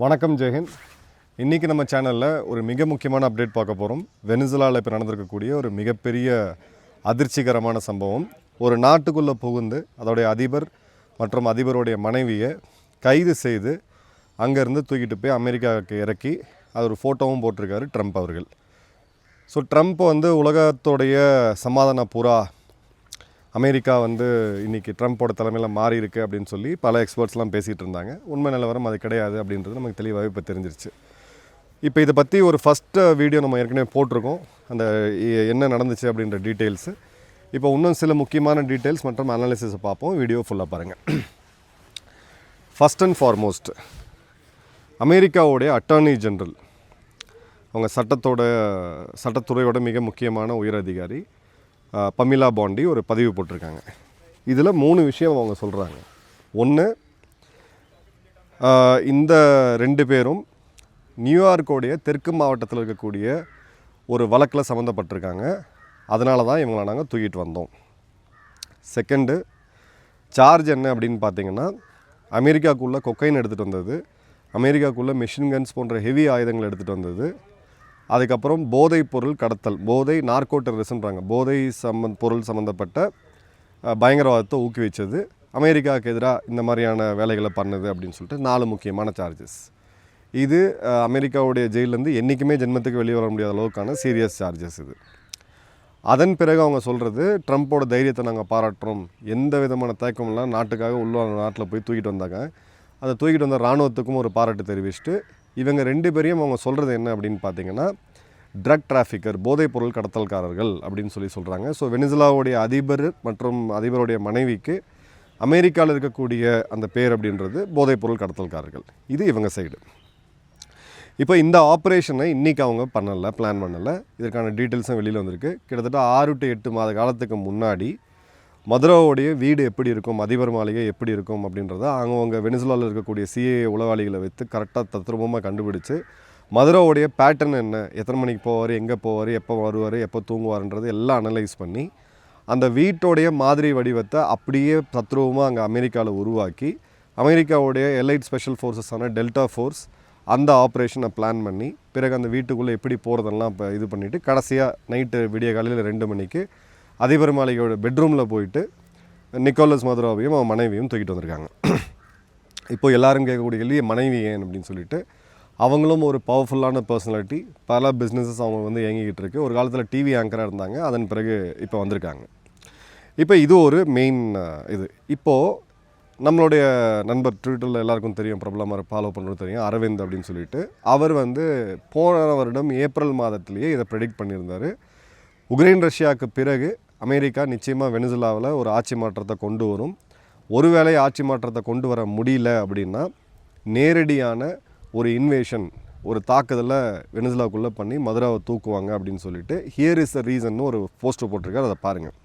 வணக்கம் ஜெயஹிந்த் இன்றைக்கி நம்ம சேனலில் ஒரு மிக முக்கியமான அப்டேட் பார்க்க போகிறோம் வெனிசுலாவில் இப்போ நடந்திருக்கக்கூடிய ஒரு மிகப்பெரிய அதிர்ச்சிகரமான சம்பவம். ஒரு நாட்டுக்குள்ளே புகுந்து அதோடைய அதிபர் மற்றும் அதிபருடைய மனைவியை கைது செய்து அங்கேருந்து தூக்கிட்டு போய் அமெரிக்காவுக்கு இறக்கி அது ஒரு ஃபோட்டோவும் போட்டிருக்காரு ட்ரம்ப் அவர்கள். ஸோ ட்ரம்ப் வந்து உலகத்தோடைய சமாதான புறா அமெரிக்கா வந்து இன்றைக்கி ட்ரம்ப்போட தலைமையில் மாறி இருக்குது அப்படின்னு சொல்லி பல எக்ஸ்பர்ட்ஸ்லாம் பேசிகிட்டு இருந்தாங்க. உண்மை நிலவரம் அது கிடையாது அப்படின்றது நமக்கு தெளிவாகவே இப்போ தெரிஞ்சிருச்சு. இப்போ இதை பற்றி ஒரு ஃபஸ்ட்டு வீடியோ நம்ம ஏற்கனவே போட்டிருக்கோம். அந்த என்ன நடந்துச்சு அப்படின்ற டீட்டெயில்ஸு இப்போ இன்னும் சில முக்கியமான டீட்டெயில்ஸ் மற்றும் அனாலிசிஸை பார்ப்போம். வீடியோ ஃபுல்லாக பாருங்கள் ஃபஸ்ட் அண்ட் ஃபார்மோஸ்ட் அமெரிக்காவுடைய அட்டார்னி ஜென்ரல் அவங்க சட்டத்தோட சட்டத்துறையோட மிக முக்கியமான உயர் அதிகாரி பமிலா பாண்டி ஒரு பதிவு போட்டிருக்காங்க. இதில் மூணு விஷயம் அவங்க சொல்கிறாங்க ஒன்று இந்த ரெண்டு பேரும் நியூயார்க்கோடைய தெற்கு மாவட்டத்தில் இருக்கக்கூடிய ஒரு வழக்கில் சம்மந்தப்பட்டிருக்காங்க அதனால தான் இவங்களை நாங்கள் தூக்கிட்டு வந்தோம். செகண்டு சார்ஜ் என்ன அப்படின்னு பார்த்தீங்கன்னா அமெரிக்காக்குள்ளே கொக்கைன் எடுத்துகிட்டு வந்தது அமெரிக்காக்குள்ளே மிஷின் கன்ஸ் போன்ற ஹெவி ஆயுதங்கள் எடுத்துகிட்டு வந்தது அதுக்கப்புறம் போதைப் பொருள் கடத்தல் போதை நார்கோ டெரரிசம்ன்றாங்க போதை சம்மந்த பொருள் சம்மந்தப்பட்ட பயங்கரவாதத்தை ஊக்குவிச்சது. அமெரிக்காவுக்கு எதிராக இந்த மாதிரியான வேலைகளை பண்ணுது அப்படின்னு சொல்லிட்டு நாலு முக்கியமான சார்ஜஸ் இது அமெரிக்காவுடைய ஜெயிலேருந்து என்றைக்குமே ஜென்மத்துக்கு வெளியே வர முடியாத அளவுக்கான சீரியஸ் சார்ஜஸ் இது. அதன் பிறகு அவங்க சொல்கிறது ட்ரம்ப்போட தைரியத்தை நாங்கள் பாராட்டுறோம். எந்த விதமான தயக்கம்லாம் நாட்டுக்காக உள்ள நாட்டில் போய் தூக்கிட்டு வந்தாங்க. அதை தூக்கிட்டு வந்த இராணுவத்துக்கும் ஒரு பாராட்டு தெரிவிச்சுட்டு இவங்க ரெண்டு பேரையும் அவங்க சொல்கிறது என்ன அப்படின்னு பார்த்தீங்கன்னா ட்ரக் டிராஃபிக்கர் போதைப் பொருள் கடத்தல்காரர்கள் அப்படின்னு சொல்லி சொல்கிறாங்க ஸோ வெனிசுலாவுடைய அதிபர் மற்றும் அதிபருடைய மனைவிக்கு அமெரிக்காவில் இருக்கக்கூடிய அந்த பேர் அப்படின்றது போதைப் பொருள் கடத்தல்காரர்கள். இது இவங்க சைடு இப்போ இந்த ஆப்ரேஷனை இன்றைக்கி அவங்க பண்ணலை பிளான் பண்ணலை. இதற்கான டீட்டெயில்ஸும் வெளியில் வந்திருக்கு. கிட்டத்தட்ட ஆறு டு எட்டு மாத காலத்துக்கு முன்னாடி மதுராவுடைய வீடு எப்படி இருக்கும் அதிபர் மாளிகை எப்படி இருக்கும் அப்படின்றத அவங்கவுங்க வெனிசுலாவில் இருக்கக்கூடிய சிஏ உளவாளிகளை வைத்து கரெக்டாக தத்ரூபமாக கண்டுபிடிச்சு மதுராவுடைய பேட்டர்ன் என்ன எத்தனை மணிக்கு போவார் எங்கே போவார் எப்போ வருவார் எப்போ தூங்குவார்ன்றது எல்லாம் அனலைஸ் பண்ணி அந்த வீட்டோடைய மாதிரி வடிவத்தை அப்படியே தத்ரூபமாக அங்கே அமெரிக்காவில் உருவாக்கி அமெரிக்காவுடைய எலைட் ஸ்பெஷல் ஃபோர்ஸஸான டெல்டா ஃபோர்ஸ் அந்த ஆப்ரேஷனை பிளான் பண்ணி பிறகு அந்த வீட்டுக்குள்ளே எப்படி போகிறதெல்லாம் இப்போ இது பண்ணிவிட்டு கடைசியாக நைட்டு விடிய காலையில் ரெண்டு மணிக்கு அதிபர் மாளிகையோட பெட்ரூமில் போயிட்டு நிக்கோலஸ் மதுராவையும் அவன் மனைவியும் தூக்கிட்டு வந்திருக்காங்க. இப்போ எல்லாரும் கேட்கக்கூடிய கேள்வி மனைவி ஏன்? அப்படின்னு சொல்லிட்டு அவங்களும் ஒரு பவர்ஃபுல்லான பர்சனாலிட்டி பல பிஸ்னஸஸ் அவங்க வந்து இயங்கிக்கிட்டு இருக்கு. ஒரு காலத்தில் டிவி ஆங்கராக இருந்தாங்க. அதன் பிறகு இப்போ வந்திருக்காங்க. இப்போ இது ஒரு மெயின் இது. இப்போது நம்மளுடைய நண்பர் ட்விட்டரில் எல்லாருக்கும் தெரியும். பிரபலமாக ஃபாலோ பண்ணுறது தெரியும். அரவிந்த் அப்படின்னு சொல்லிட்டு. அவர் வந்து போன வருடம் ஏப்ரல் மாதத்திலேயே இதை ப்ரெடிக்ட் பண்ணியிருந்தார். உக்ரைன் ரஷ்யாவுக்கு பிறகு அமெரிக்கா நிச்சயமாக வெனிசுலாவில் ஒரு ஆட்சி மாற்றத்தை கொண்டு வரும். ஒருவேளை ஆட்சி மாற்றத்தை கொண்டு வர முடியல அப்படின்னா நேரடியான ஒரு இன்வேஷன் ஒரு தாக்குதலை வெனிசுலாவுக்குள்ளே பண்ணி மதுராவை தூக்குவாங்க அப்படின்னு சொல்லிட்டு ஹியர் இஸ் த ரீசன் ஒரு போஸ்டர் போட்டிருக்காரு. அதை பாருங்கள்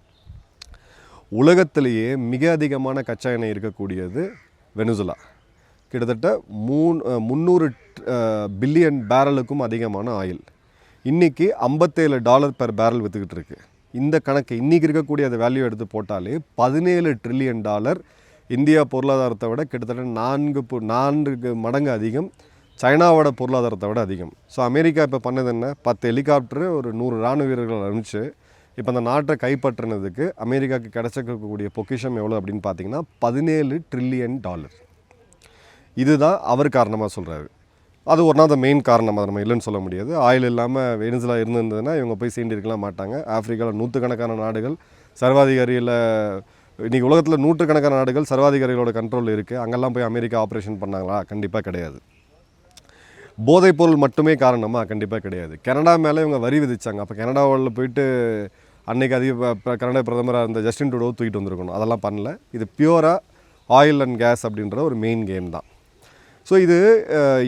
உலகத்திலேயே மிக அதிகமான கச்சா எண்ணெய் இருக்கக்கூடியது வெனிசுலா. கிட்டத்தட்ட மூணு முந்நூறு பில்லியன் பேரலுக்கும் அதிகமான ஆயில் இன்றைக்கி ஐம்பத்தேழு டாலர் பெர் பேரல் விற்றுக்கிட்டு இருக்குது இந்த கணக்கு இன்றைக்கி இருக்கக்கூடிய அந்த வேல்யூ எடுத்து போட்டாலே பதினேழு ட்ரில்லியன் டாலர் இந்தியா பொருளாதாரத்தை விட கிட்டத்தட்ட நான்கு பு- நான்கு மடங்கு அதிகம். சைனாவோட பொருளாதாரத்தை விட அதிகம். ஸோ அமெரிக்கா இப்போ பண்ணது என்ன? பத்து ஹெலிகாப்டரு ஒரு நூறு ராணுவ வீரர்கள் அனுப்பிச்சு இப்போ அந்த நாட்டை கைப்பற்றினதுக்கு அமெரிக்காவுக்கு கிடைச்சிருக்கக்கூடிய பொக்கிஷம் எவ்வளோ அப்படின்னு பார்த்தீங்கன்னா பதினேழு ட்ரில்லியன் டாலர் இதுதான் அவர் காரணமாக சொல்கிறாரு அது ஒன்றா அந்த மெயின் காரணம். அதை நம்ம இல்லைன்னு சொல்ல முடியாது. ஆயில் இல்லாமல் வெனிசுலா இருந்திருந்ததுன்னா இவங்க போய் சீண்டிருக்கலாம் மாட்டாங்க. ஆஃப்ரிக்காவில் நூற்றுக்கணக்கான நாடுகள் சர்வாதிகாரியில் இன்றைக்கி உலகத்தில் நூற்றுக்கணக்கான நாடுகள் சர்வாதிகாரிகளோட கண்ட்ரோல் இருக்குது அங்கெல்லாம் போய் அமெரிக்கா ஆப்ரேஷன் பண்ணாங்களா? கண்டிப்பாக கிடையாது. போதைப்பொருள் மட்டுமே காரணமாக கண்டிப்பாக கிடையாது. கனடா மேலே இவங்க வரி விதிச்சாங்க. அப்போ கனடாவில் போயிட்டு அன்னைக்கு அதிக ப- கனடா பிரதமராக இருந்த ஜஸ்டின் டூடோ தூக்கிட்டு வந்திருக்கணும். அதெல்லாம் பண்ணல. இது பியூராக ஆயில் அண்ட் கேஸ் அப்படின்ற ஒரு மெயின் கேம் தான். ஸோ இது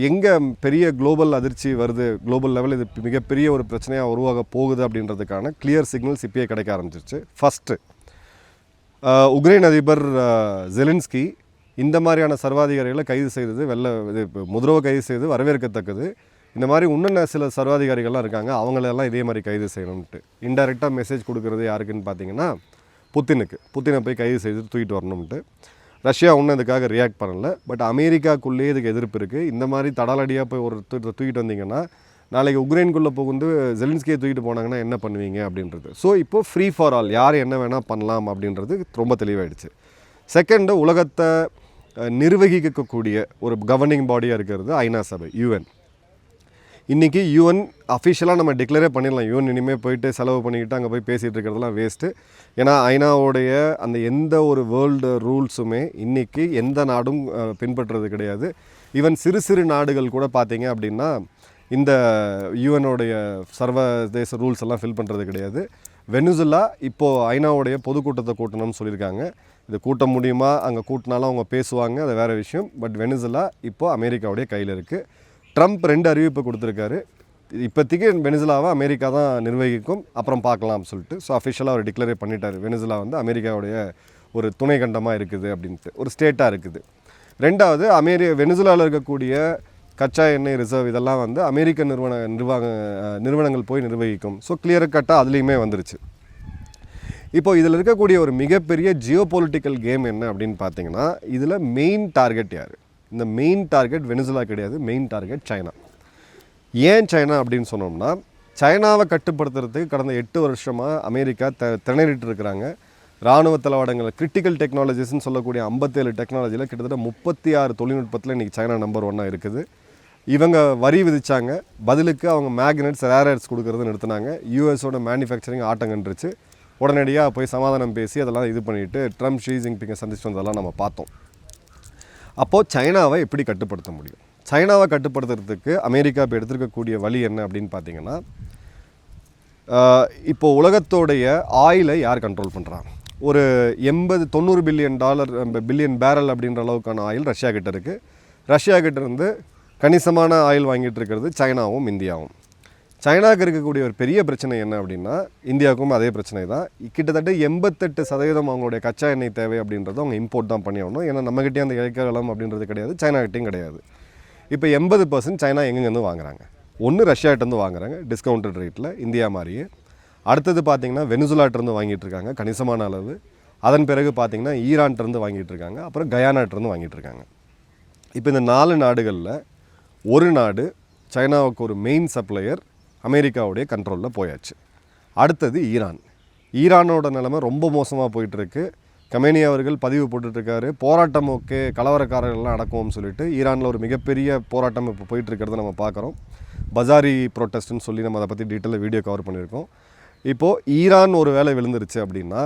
எங்கே பெரிய குளோபல் அதிர்ச்சி வருது? குளோபல் லெவல் இது மிகப்பெரிய ஒரு பிரச்சனையாக உருவாக போகுது அப்படின்றதுக்கான கிளியர் சிக்னல்ஸ் இப்பயே கிடைக்க ஆரம்பிச்சிருச்சு. ஃபஸ்ட்டு உக்ரைன் அதிபர் ஜெலின்ஸ்கி இந்த மாதிரியான சர்வாதிகாரிகளை கைது செய்தது வெள்ள இது இப்போ முதுரவை கைது செய்தது வரவேற்கத்தக்கது. இந்த மாதிரி இன்னும் சில சர்வாதிகாரிகள்லாம் இருக்காங்க அவங்களெல்லாம் இதே மாதிரி கைது செய்யணும்ட்டு. இன்டெரக்டாக மெசேஜ் கொடுக்குறது யாருக்குன்னு பார்த்தீங்கன்னா புத்தினுக்கு. புத்தினை போய் கைது செய்து தூக்கிட்டு வரணும்ட்டு. ரஷ்யா ஒன்றும் இதுக்காக ரியாக்ட் பண்ணலை. பட் அமெரிக்காக்குள்ளேயே இதுக்கு எதிர்ப்பு இருக்குது இந்த மாதிரி தடாலடியாக போய் ஒரு தூக்கிட்டு வந்தீங்கன்னா நாளைக்கு உக்ரைனுக்குள்ளே புகுந்து ஜெலின்ஸ்கியை தூக்கிட்டு போனாங்கன்னா என்ன பண்ணுவீங்க அப்படின்றது. ஸோ இப்போ ஃப்ரீ ஃபார் ஆல் யார் என்ன வேணால் பண்ணலாம் அப்படின்றது ரொம்ப தெளிவாயிடுச்சு. செகண்டு உலகத்தை நிர்வகிக்கக்கூடிய ஒரு கவர்னிங் பாடியாக இருக்கிறது ஐநா சபை யூஎன் இன்றைக்கி யூஎன் அஃபிஷியலாக நம்ம டிக்ளரே பண்ணிடலாம். யூஎன் இனிமேல் போயிட்டு செலவு பண்ணிக்கிட்டு அங்கே போய் பேசிகிட்டு இருக்கிறதெல்லாம் வேஸ்ட்டு ஏன்னா ஐநாவுடைய அந்த எந்த ஒரு வேர்ல்டு ரூல்ஸுமே இன்றைக்கி எந்த நாடும் பின்பற்றுறது கிடையாது. ஈவன் சிறு சிறு நாடுகள் கூட பார்த்தீங்க அப்படின்னா இந்த யூஎனுடைய சர்வதேச ரூல்ஸ் எல்லாம் ஃபில் பண்ணுறது கிடையாது. வெனிசுலா இப்போது ஐநாவுடைய பொதுக்கூட்டத்தை கூட்டணும்னு சொல்லியிருக்காங்க. இது கூட்ட முடியுமா? அங்கே கூட்டினாலும் அவங்க பேசுவாங்க. அது வேறு விஷயம். பட் வெனிசுலா இப்போது அமெரிக்காவுடைய கையில் இருக்குது ட்ரம்ப் ரெண்டு அறிவிப்பு கொடுத்துருக்காரு. இப்போதைக்கு வெனிசுலாவை அமெரிக்கா தான் நிர்வகிக்கும். அப்புறம் பார்க்கலாம் சொல்லிட்டு. ஸோ அஃபிஷியலாக அவர் டிக்ளரே பண்ணிட்டார். வெனிசுலா வந்து அமெரிக்காவுடைய ஒரு துணை கண்டமாக இருக்குது அப்படின்ட்டு. ஒரு ஸ்டேட்டாக இருக்குது. ரெண்டாவது அமெரி வெனிசுலாவில் இருக்கக்கூடிய கச்சா எண்ணெய் ரிசர்வ் இதெல்லாம் வந்து அமெரிக்க நிறுவன நிர்வாக நிறுவனங்கள் போய் நிர்வகிக்கும். ஸோ கிளியர் கட்டாக அதுலேயுமே வந்துருச்சு. இப்போ இதில் இருக்கக்கூடிய ஒரு மிகப்பெரிய ஜியோ பொலிட்டிக்கல் கேம் என்ன அப்படின்னு பார்த்தீங்கன்னா இதில் மெயின் டார்கெட் யார்? இந்த மெயின் டார்கெட் வெனிசுலா கிடையாது மெயின் டார்கெட் சைனா ஏன் சைனா அப்படின்னு சொன்னோம்னா சைனாவை கட்டுப்படுத்துறதுக்கு கடந்த எட்டு வருஷமாக அமெரிக்கா த திணறிட்டு இருக்கிறாங்க இராணுவ தளவாடங்கள் கிரிட்டிக்கல் டெக்னாலஜிஸ்னு சொல்லக்கூடிய ஐம்பத்தேழு டெக்னாலஜியில் கிட்டத்தட்ட முப்பத்தி ஆறு தொழில்நுட்பத்தில் இன்றைக்கி சைனா நம்பர் ஒன்னாக இருக்குது. இவங்க வரி விதித்தாங்க பதிலுக்கு அவங்க மேக்னெட்ஸ் ரேரர்ஸ் கொடுக்கறது நிறுத்தினாங்க. யூஎஸோட மேனுஃபேக்சரிங் ஆட்டம் கண்டுருச்சு. உடனடியாக போய் சமாதானம் பேசி அதெல்லாம் இது பண்ணிட்டு ட்ரம்ப் ஷீ ஜின்பிங்கை சந்திச்சு வந்ததெல்லாம் நம்ம பார்த்தோம். அப்போது சைனாவை எப்படி கட்டுப்படுத்த முடியும்? சைனாவை கட்டுப்படுத்துறதுக்கு அமெரிக்கா இப்போ எடுத்திருக்கக்கூடிய வழி என்ன அப்படின்னு பார்த்தீங்கன்னா இப்போ உலகத்தோடைய ஆயிலை யார் கண்ட்ரோல் பண்ணுறாங்க ஒரு எண்பது தொண்ணூறு பில்லியன் டாலர் பில்லியன் பேரல் அப்படின்ற அளவுக்கான ஆயில் ரஷ்யா கிட்ட இருக்குது ரஷ்யா கிட்ட இருந்து கணிசமான ஆயில் வாங்கிட்டு இருக்கிறது சைனாவும் இந்தியாவும். சைனாவுக்கு இருக்கக்கூடிய ஒரு பெரிய பிரச்சனை என்ன அப்படின்னா இந்தியாவுக்கும் அதே பிரச்சனை தான். கிட்டத்தட்ட எண்பத்தெட்டு சதவீதம் அவங்களுடைய கச்சா எண்ணெய் தேவை அப்படின்றத அவங்க இம்போர்ட் தான் பண்ணி ஆகணும். ஏன்னா நம்மகிட்டே அந்த இயற்கை வளம் அப்படின்றது கிடையாது சைனாகிட்டையும் கிடையாது. இப்போ எண்பது பர்சன்ட் சைனா எங்கேருந்து வாங்குறாங்க? ஒன்று ரஷ்யாகிட்டேருந்து வாங்குறாங்க டிஸ்கவுண்டட் ரேட்டில் இந்தியா மாதிரியே. அடுத்தது பார்த்திங்கன்னா வெனிசுலாட்டிருந்து வாங்கிட்டு இருக்காங்க கணிசமான அளவு. அதன் பிறகு பார்த்திங்கன்னா ஈரான்ட்டிருந்து வாங்கிட்டு இருக்காங்க அப்புறம் கயானாட்டிருந்து வாங்கிட்டு இருக்காங்க. இப்போ இந்த நாலு நாடுகளில் ஒரு நாடு சைனாவுக்கு ஒரு மெயின் சப்ளையர் அமெரிக்காவுடைய கண்ட்ரோலில் போயாச்சு. அடுத்தது ஈரான். ஈரானோட நிலைமை ரொம்ப மோசமாக போயிட்டுருக்கு. கமேனி அவர்கள் பதிவு போட்டுட்ருக்காரு. போராட்டம் ஓகே கலவரக்காரர்கள்லாம் அடக்குவோம்னு சொல்லிட்டு ஈரானில் ஒரு மிகப்பெரிய போராட்டம் இப்போ போயிட்டுருக்கிறத நம்ம பார்க்குறோம். பஜாரி ப்ரொட்டஸ்ட்னு சொல்லி நம்ம அதை பற்றி டீட்டெயிலாக வீடியோ கவர் பண்ணியிருக்கோம். இப்போது ஈரான் ஒரு வேலை விழுந்துருச்சு அப்படின்னா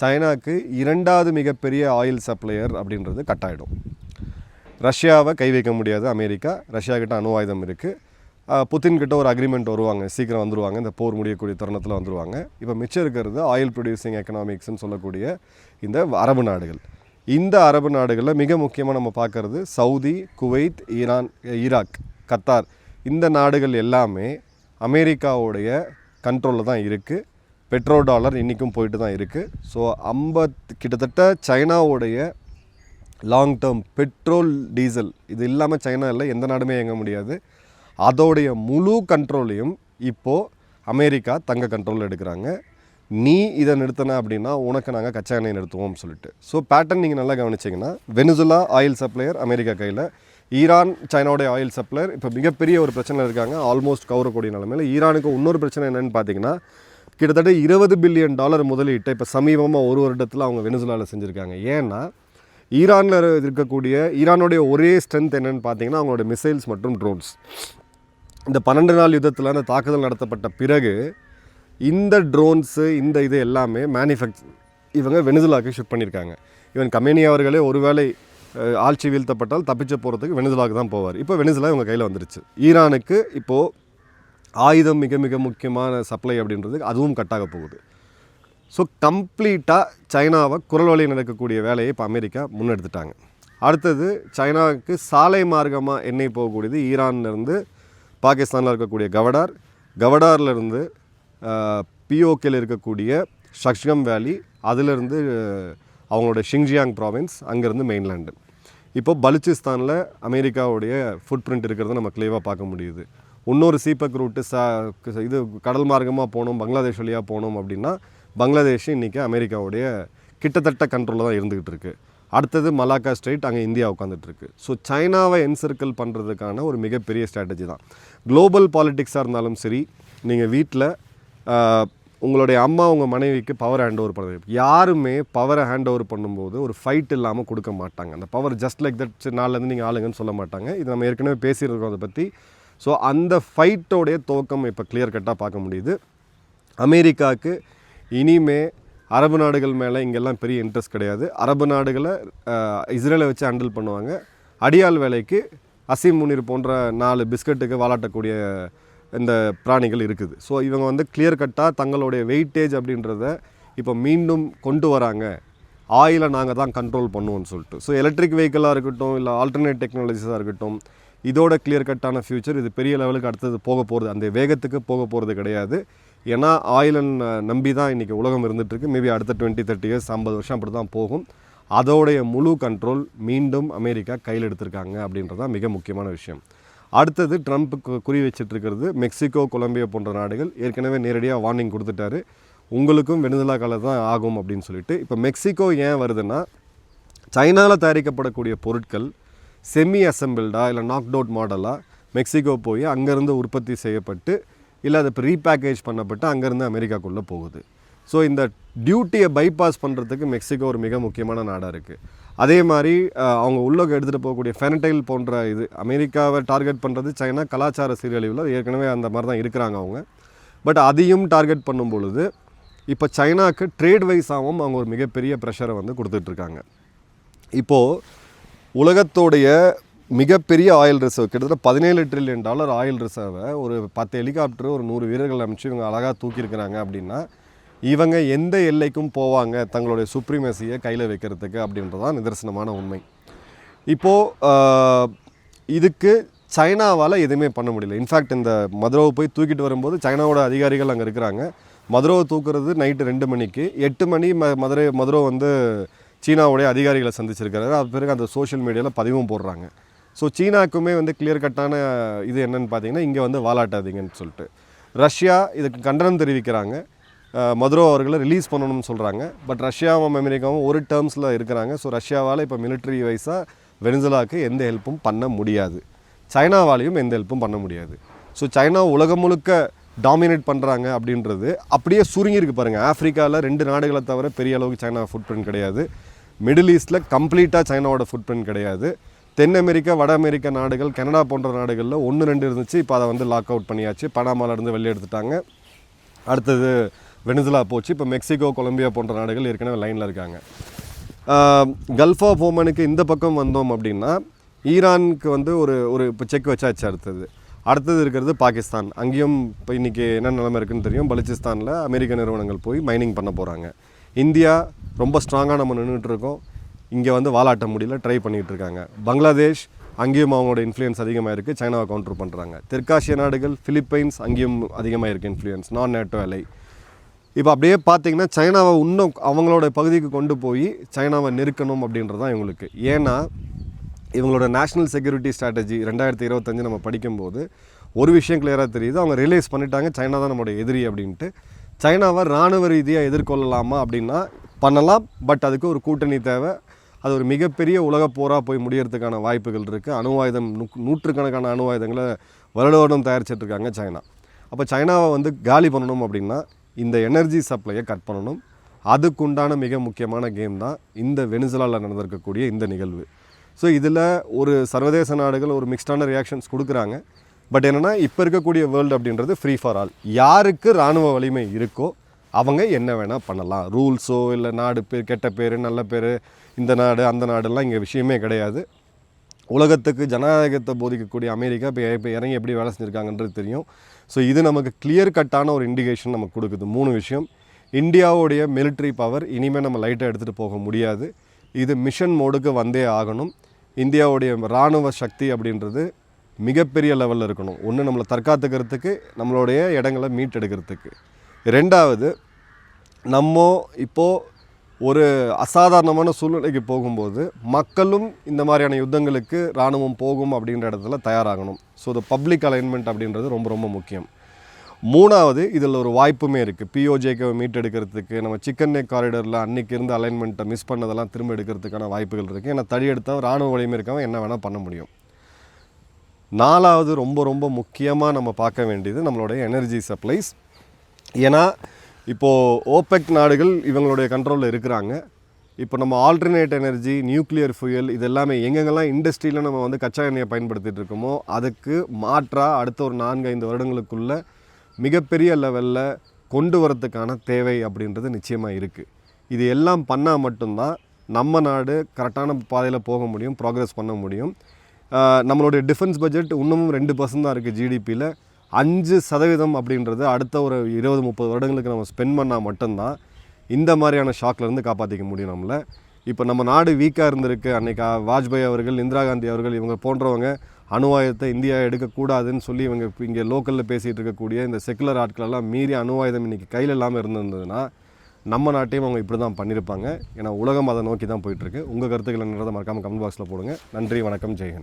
சைனாக்கு இரண்டாவது மிகப்பெரிய ஆயில் சப்ளையர் அப்படின்றது கட்டாயிடும். ரஷ்யாவை கை வைக்க முடியாது அமெரிக்கா. ரஷ்யா கிட்ட அணு ஆயுதம் இருக்குது புத்தின்கிட்ட ஒரு அக்ரிமெண்ட் வருவாங்க. சீக்கிரம் வந்துருவாங்க. இந்த போர் முடியக்கூடிய தருணத்தில் வந்துருவாங்க. இப்போ மிச்சம் இருக்கிறது ஆயில் ப்ரொடியூசிங் எக்கனாமிக்ஸ்னு சொல்லக்கூடிய இந்த அரபு நாடுகள். இந்த அரபு நாடுகளில் மிக முக்கியமாக நம்ம பார்க்குறது Saudi Kuwait Iran Iraq Qatar. இந்த நாடுகள் எல்லாமே அமெரிக்காவுடைய கண்ட்ரோலில் தான் இருக்குது பெட்ரோ டாலர் இன்றைக்கும் போயிட்டு தான் இருக்குது ஸோ ஐம்பத் கிட்டத்தட்ட சைனாவுடைய லாங் டேர்ம் பெட்ரோல் டீசல் இது இல்லாமல் சைனா இல்லை எந்த நாடுமே இயங்க முடியாது. அதோடைய முழு கண்ட்ரோலையும் இப்போது அமெரிக்கா தங்க கண்ட்ரோலில் எடுக்கிறாங்க. நீ இதை நிறுத்தின அப்படின்னா உனக்கு நாங்கள் கச்சா எண்ணெய் நிறுத்துவோம் சொல்லிட்டு. ஸோ பேட்டர்ன் நீங்கள் நல்லா கவனிச்சிங்கன்னா வெனிசுலா ஆயில் சப்ளையர் அமெரிக்கா கையில் ஈரான் சைனாவுடைய ஆயில் சப்ளையர் இப்போ மிகப்பெரிய ஒரு பிரச்சனை இருக்காங்க ஆல்மோஸ்ட் கவரக்கூடிய நிலமையில். ஈரானுக்கு இன்னொரு பிரச்சனை என்னென்னு பார்த்தீங்கன்னா கிட்டத்தட்ட இருபது பில்லியன் டாலர் முதலீட்டை இப்போ சமீபமாக ஒரு வருடத்தில் அவங்க வெனிசுலாவில் செஞ்சுருக்காங்க. ஏன்னா ஈரானில் இருக்கக்கூடிய ஈரானுடைய ஒரே ஸ்ட்ரென்த் என்னென்னு பார்த்தீங்கன்னா அவங்களோட மிசைல்ஸ் மற்றும் ட்ரோன்ஸ் இந்த பன்னெண்டு நாள் யுத்தத்தில் அந்த தாக்குதல் நடத்தப்பட்ட பிறகு இந்த ட்ரோன்ஸு இந்த இது எல்லாமே மேனுஃபேக்ச் இவங்க வெனிசுலாவுக்கு ஷிஃப்ட் பண்ணியிருக்காங்க. ஈவன் கமேனி அவர்களே ஒருவேளை ஆட்சி வீழ்த்தப்பட்டால் தப்பிச்சு போகிறதுக்கு வெனிசுலாவுக்கு தான் போவார். இப்போ வெனிசுலா இவங்க கையில் வந்துருச்சு. ஈரானுக்கு இப்போது ஆயுதம் மிக மிக முக்கியமான சப்ளை அப்படின்றது அதுவும் கட்டாக போகுது. ஸோ கம்ப்ளீட்டாக சைனாவை குரல் வழி நடக்கக்கூடிய வேலையை இப்போ அமெரிக்கா முன்னெடுத்துட்டாங்க. அடுத்தது சைனாவுக்கு சாலை மார்க்கமாக எண்ணெய் போகக்கூடியது ஈரான்லேருந்து பாகிஸ்தானில் இருக்கக்கூடிய கவடார். கவடார்லேருந்து பிஓகேல இருக்கக்கூடிய ஷக்ஷம் வேலி அதிலிருந்து அவங்களோட ஷிங்ஜியாங் ப்ராவின்ஸ் அங்கேருந்து மெயின்லேண்டு இப்போ பலுச்சிஸ்தானில் அமெரிக்காவுடைய ஃபுட் பிரிண்ட் இருக்கிறத நம்ம கிளியவாக பார்க்க முடியுது. இன்னொரு சீபக் ரூட்டு சா இது கடல் மார்க்கமாக போனோம் பங்களாதேஷ் வழியாக போனோம் அப்படின்னா பங்களாதேஷ் இன்றைக்கி அமெரிக்காவுடைய கிட்டத்தட்ட கண்ட்ரோலில் தான் இருந்துக்கிட்டு இருக்குது அடுத்தது மலாக்கா ஸ்ட்ரெயிட் அங்கே இந்தியா உட்காந்துட்ருக்கு ஸோ சைனாவை என்சர்க்கிள் பண்ணுறதுக்கான ஒரு மிகப்பெரிய ஸ்ட்ராட்டஜி தான். குளோபல் பாலிட்டிக்ஸாக இருந்தாலும் சரி நீங்கள் வீட்டில் உங்களுடைய அம்மா உங்கள் மனைவிக்கு பவர் ஹேண்ட் ஓவர் பண்ணுறது யாருமே பவரை ஹேண்ட் ஓவர் பண்ணும்போது ஒரு ஃபைட் இல்லாமல் கொடுக்க மாட்டாங்க. அந்த பவர் ஜஸ்ட் லைக் தட் நாளிலேருந்து நீங்கள் ஆளுங்கன்னு சொல்ல மாட்டாங்க. இது நம்ம ஏற்கனவே பேசியிருக்கோம் அதை பற்றி ஸோ அந்த ஃபைட்டோடைய துவக்கம் இப்போ கிளியர் கட்டாக பார்க்க முடியுது. அமெரிக்காவுக்கு இனிமே அரபு நாடுகள் மேலே இங்கெல்லாம் பெரிய இன்ட்ரெஸ்ட் கிடையாது. அரபு நாடுகளை இஸ்ரேலை வச்சு ஹேண்டில் பண்ணுவாங்க. அடியாள் வேலைக்கு அசீம் முனீர் போன்ற நாலு பிஸ்கட்டுக்கு வாலாட்டக்கூடிய இந்த பிராணிகள் இருக்குது. ஸோ இவங்க வந்து கிளியர் கட்டாக தங்களுடைய வெயிட்டேஜ் அப்படின்றத இப்போ மீண்டும் கொண்டு வராங்க. ஆயிலை நாங்கள் தான் கண்ட்ரோல் பண்ணுவோம்னு சொல்லிட்டு. ஸோ எலக்ட்ரிக் வெஹிக்கிளாக இருக்கட்டும் இல்லை ஆல்டர்னேட் டெக்னாலஜிஸாக இருக்கட்டும் இதோட கிளியர் கட்டான ஃப்யூச்சர் இது பெரிய லெவலுக்கு அடுத்தது போக போகிறது அந்த வேகத்துக்கு போக போகிறது கிடையாது. ஏன்னா ஆயிலை நம்பி தான் இன்றைக்கி உலகம் இருந்துகிட்ருக்கு மேபி அடுத்த டுவெண்ட்டி தேர்ட்டி இயர்ஸ் ஐம்பது வருஷம் அப்படி தான் போகும். அதோடைய முழு கண்ட்ரோல் மீண்டும் அமெரிக்கா கையில் எடுத்திருக்காங்க அப்படின்றது தான் மிக முக்கியமான விஷயம். அடுத்தது ட்ரம்ப் குறி வச்சிட்ருக்கிறது மெக்சிகோ கொலம்பியா போன்ற நாடுகள். ஏற்கனவே நேரடியாக வார்னிங் கொடுத்துட்டாரு. உங்களுக்கும் வெனிசுலா காலம் தான் ஆகும் அப்படின்னு சொல்லிட்டு. இப்போ மெக்சிகோ ஏன் வருதுன்னா சைனாவில் தயாரிக்கப்படக்கூடிய பொருட்கள் செமி அசம்பிள்டா இல்லை நாக் அவுட் மாடலாக மெக்சிகோ போய் அங்கேருந்து உற்பத்தி செய்யப்பட்டு இல்லை அது இப்போ ரீபேக்கேஜ் பண்ணப்பட்டு அங்கேருந்து அமெரிக்காக்குள்ளே போகுது. ஸோ இந்த டியூட்டியை பைபாஸ் பண்ணுறதுக்கு மெக்சிகோ ஒரு மிக முக்கியமான நாடாக இருக்குது அதே மாதிரி அவங்க உள்ளே எடுத்துகிட்டு போகக்கூடிய ஃபெனடைல் போன்ற இது அமெரிக்காவை டார்கெட் பண்ணுறது சைனா கலாச்சார சீரழிவில் ஏற்கனவே அந்த மாதிரி தான் இருக்கிறாங்க அவங்க. பட் அதையும் டார்கெட் பண்ணும் பொழுது இப்போ சைனாக்கு ட்ரேட் வைஸாகவும் அவங்க ஒரு மிகப்பெரிய ப்ரெஷரை வந்து கொடுத்துட்ருக்காங்க இப்போது உலகத்தோடைய மிகப்பெரிய ஆயில் ரிசர்வ் கிட்டத்தட்ட பதினேழு ட்ரில்லியன் டாலர் ஆயில் ரிசர்வை ஒரு பத்து ஹெலிகாப்டர் ஒரு நூறு வீரர்கள் அமைச்சு இவங்க அழகாக தூக்கியிருக்கிறாங்க அப்படின்னா இவங்க எந்த எல்லைக்கும் போவாங்க தங்களுடைய சுப்ரீமசியை கையில் வைக்கிறதுக்கு அப்படின்றதான் நிதர்சனமான உண்மை. இப்போது இதுக்கு சைனாவால் எதுவுமே பண்ண முடியல. இன்ஃபேக்ட் இந்த மதுரோவை போய் தூக்கிட்டு வரும்போது சைனாவோட அதிகாரிகள் அங்கே இருக்கிறாங்க. மதுரோவை தூக்குறது நைட்டு ரெண்டு மணிக்கு. எட்டு மணி ம மதுரை மதுரோ வந்து சீனாவுடைய அதிகாரிகளை சந்திச்சிருக்கிறாரு. அது பிறகு அந்த சோஷியல் மீடியாவில் பதிவும் போடுறாங்க. ஸோ சீனாக்குமே வந்து கிளியர் கட்டான இது என்னன்னு பார்த்தீங்கன்னா இங்கே வந்து வாலாட்டாதீங்கன்னு சொல்லிட்டு. ரஷ்யா இதுக்கு கண்டனம் தெரிவிக்கிறாங்க. மதுரோ அவர்களை ரிலீஸ் பண்ணணும்னு சொல்கிறாங்க பட் ரஷ்யாவும் அமெரிக்காவும் ஒரு டேர்ம்ஸில் இருக்கிறாங்க. ஸோ ரஷ்யாவால் இப்போ மிலிட்ரி வைஸாக வெனிசுலாவுக்கு எந்த ஹெல்ப்பும் பண்ண முடியாது. சைனாவாலையும் எந்த ஹெல்ப்பும் பண்ண முடியாது. ஸோ சைனா உலகம் முழுக்க டாமினேட் பண்ணுறாங்க அப்படின்றது அப்படியே சுருங்கியிருக்கு பாருங்கள் ஆஃப்ரிக்காவில் ரெண்டு நாடுகளை தவிர பெரிய அளவுக்கு சைனா ஃபுட் பிரிண்ட் கிடையாது மிடில் ஈஸ்ட்டில் கம்ப்ளீட்டாக சைனாவோட ஃபுட் பிரிண்ட் கிடையாது. தென் அமெரிக்கா வட அமெரிக்க நாடுகள் கனடா போன்ற நாடுகளில் ஒன்று ரெண்டு இருந்துச்சு. இப்போ அதை வந்து லாக் அவுட் பண்ணியாச்சு. பனாமால வெளியே எடுத்துட்டாங்க. அடுத்தது வெனிசுலா போச்சு. இப்போ மெக்சிகோ கொலம்பியா போன்ற நாடுகள் ஏற்கனவே லைனில் இருக்காங்க. கல்ஃப் ஆஃப் ஓமனுக்கு இந்த பக்கம் வந்தோம் அப்படின்னா ஈரானுக்கு வந்து ஒரு ஒரு இப்போ செக் வச்சாச்சு அடுத்தது. அடுத்தது இருக்கிறது பாகிஸ்தான். அங்கேயும் இப்போ இன்றைக்கி என்ன நிலைமை இருக்குன்னு தெரியும். பலுச்சிஸ்தானில் அமெரிக்க நிறுவனங்கள் போய் மைனிங் பண்ண போகிறாங்க இந்தியா ரொம்ப ஸ்ட்ராங்காக நம்ம நின்றுட்டு இருக்கோம். இங்கே வந்து வாலாட்ட முடியல ட்ரை பண்ணிகிட்டு இருக்காங்க பங்களாதேஷ் அங்கேயும் அவங்களோட இன்ஃப்ளூயன்ஸ் அதிகமாக இருக்குது சைனாவை கவுண்டர் பண்ணுறாங்க தெற்காசிய நாடுகள் ஃபிலிப்பைன்ஸ் அங்கேயும் அதிகமாக இருக்குது இன்ஃப்ளூயன்ஸ் நான் நேட்டோ அலை இப்போ அப்படியே பார்த்தீங்கன்னா சைனாவை இன்னும் அவங்களோட பகுதிக்கு கொண்டு போய் சைனாவை நெருக்கணும் அப்படின்றது தான் இவங்களுக்கு. ஏன்னா இவங்களோட நேஷ்னல் செக்யூரிட்டி ஸ்ட்ராட்டஜி ரெண்டாயிரத்தி இருபத்தஞ்சு நம்ம படிக்கும்போது ஒரு விஷயம் கிளியராக தெரியுது. அவங்க ரியலைஸ் பண்ணிட்டாங்க சைனா தான் நம்மளோட எதிரி அப்படின்ட்டு. சைனாவை இராணுவ ரீதியாக எதிர்கொள்ளலாமா அப்படின்னா பண்ணலாம். பட் அதுக்கு ஒரு கூட்டணி தேவை. அது ஒரு மிகப்பெரிய உலகப் போராக போய் முடியறதுக்கான வாய்ப்புகள் இருக்குது அணு ஆயுதம் நூ- நூற்றுக்கணக்கான அணு ஆயுதங்களை வருட வருடம் தயாரிச்சிட்ருக்காங்க சைனா. அப்போ சைனாவை வந்து காலி பண்ணணும் அப்படின்னா இந்த எனர்ஜி சப்ளையை கட் பண்ணணும். அதுக்குண்டான மிக முக்கியமான கேம் தான் இந்த வெனிசுலாவில் நடந்திருக்கக்கூடிய இந்த நிகழ்வு. ஸோ இதில் ஒரு சர்வதேச நாடுகள் ஒரு மிக்ஸ்டான ரியாக்ஷன்ஸ் கொடுக்குறாங்க. பட் என்னென்னா இப்போ இருக்கக்கூடிய வேர்ல்டு அப்படின்றது ஃப்ரீ ஃபார் ஆல் யாருக்கு இராணுவ வலிமை இருக்கோ அவங்க என்ன வேணால் பண்ணலாம். ரூல்ஸோ இல்லை நாடு பேர் கெட்ட பேர் நல்ல பேர் இந்த நாடு அந்த நாடுலாம் இங்கே விஷயமே கிடையாது. உலகத்துக்கு ஜனநாயகத்தை போதிக்கக்கூடிய அமெரிக்கா இப்போ இப்போ இறங்கி எப்படி வேலை செஞ்சுருக்காங்கன்றது தெரியும். ஸோ இது நமக்கு கிளியர் கட்டான ஒரு இண்டிகேஷன் நமக்கு கொடுக்குது. மூணு விஷயம். இந்தியாவுடைய மிலிட்ரி பவர் இனிமேல் நம்ம லைட்டாக எடுத்துகிட்டு போக முடியாது. இது மிஷன் மோடுக்கு வந்தே ஆகணும். இந்தியாவுடைய இராணுவ சக்தி அப்படின்றது மிகப்பெரிய லெவலில் இருக்கணும். ஒன்று நம்மளை தற்காத்துக்கிறதுக்கு நம்மளுடைய இடங்களை மீட்டெடுக்கிறதுக்கு. ரெண்டாவது நம்ம இப்போது ஒரு அசாதாரணமான சூழ்நிலைக்கு போகும்போது மக்களும் இந்த மாதிரியான யுத்தங்களுக்கு இராணுவம் போகும் அப்படின்ற இடத்துல தயாராகணும். ஸோ த பப்ளிக் அலைன்மெண்ட் அப்படின்றது ரொம்ப ரொம்ப முக்கியம். மூணாவது இதில் ஒரு வாய்ப்புமே இருக்குது பிஓஜேக்கு மீட்டெடுக்கிறதுக்கு நம்ம சிக்கன் நெக் காரிடரில் அன்றைக்கி இருந்த அலைன்மெண்ட்டை மிஸ் பண்ணதெல்லாம் திரும்ப எடுக்கிறதுக்கான வாய்ப்புகள் இருக்குது ஏன்னா தடி எடுத்தவன் ராணுவ வலிமை இருக்கவன் என்ன வேணால் பண்ண முடியும். நாலாவது ரொம்ப ரொம்ப முக்கியமாக நம்ம பார்க்க வேண்டியது நம்மளுடைய எனர்ஜி சப்ளைஸ் ஏன்னா இப்போது ஓபெக் நாடுகள் இவங்களுடைய கண்ட்ரோலில் இருக்கிறாங்க. இப்போ நம்ம ஆல்டர்னேட் எனர்ஜி நியூக்ளியர் ஃபுயல் இது எல்லாமே எங்கெங்கெல்லாம் இண்டஸ்ட்ரியில் நம்ம வந்து கச்சா எண்ணெயை பயன்படுத்திட்டு இருக்கோமோ அதுக்கு மாற்றாக அடுத்த ஒரு நான்கு ஐந்து வருடங்களுக்குள்ள மிகப்பெரிய லெவலில் கொண்டு வரத்துக்கான தேவை அப்படின்றது நிச்சயமாக இருக்குது இது எல்லாம் பண்ணால் மட்டும்தான் நம்ம நாடு கரெக்டான பாதையில் போக முடியும் ப்ராக்ரெஸ் பண்ண முடியும். நம்மளுடைய டிஃபென்ஸ் பட்ஜெட் இன்னமும் ரெண்டு பர்சன்ட் தான் இருக்குது ஜிடிபியில் அஞ்சு சதவீதம் அப்படின்றது அடுத்த ஒரு இருபது முப்பது வருடங்களுக்கு நம்ம ஸ்பெண்ட் பண்ணால் மட்டும்தான் இந்த மாதிரியான ஷாக்லேருந்து காப்பாற்றிக்க முடியும் நம்மளை. இப்போ நம்ம நாடு வீக்காக இருந்திருக்கு. அன்றைக்கி வாஜ்பாய் அவர்கள் இந்திரா காந்தி அவர்கள் இவங்க போன்றவங்க அணுவாயுதத்தை இந்தியா எடுக்கக்கூடாதுன்னு சொல்லி இவங்க இங்கே லோக்கலில் பேசிகிட்டு இருக்கக்கூடிய இந்த செக்குலர் ஆட்களெல்லாம் மீறி அணுவாயுதம் இன்றைக்கி கையில் இல்லாமல் இருந்திருந்ததுன்னா நம்ம நாட்டையும் அவங்க இப்படி தான் பண்ணியிருப்பாங்க ஏன்னா உலகம் அதை நோக்கி தான் போயிட்டுருக்கு உங்கள் கருத்துக்கள் என்னன்றதை மறக்காமல் கமெண்ட் பாக்ஸில் போடுங்க. நன்றி வணக்கம் ஜெயஹிந்த்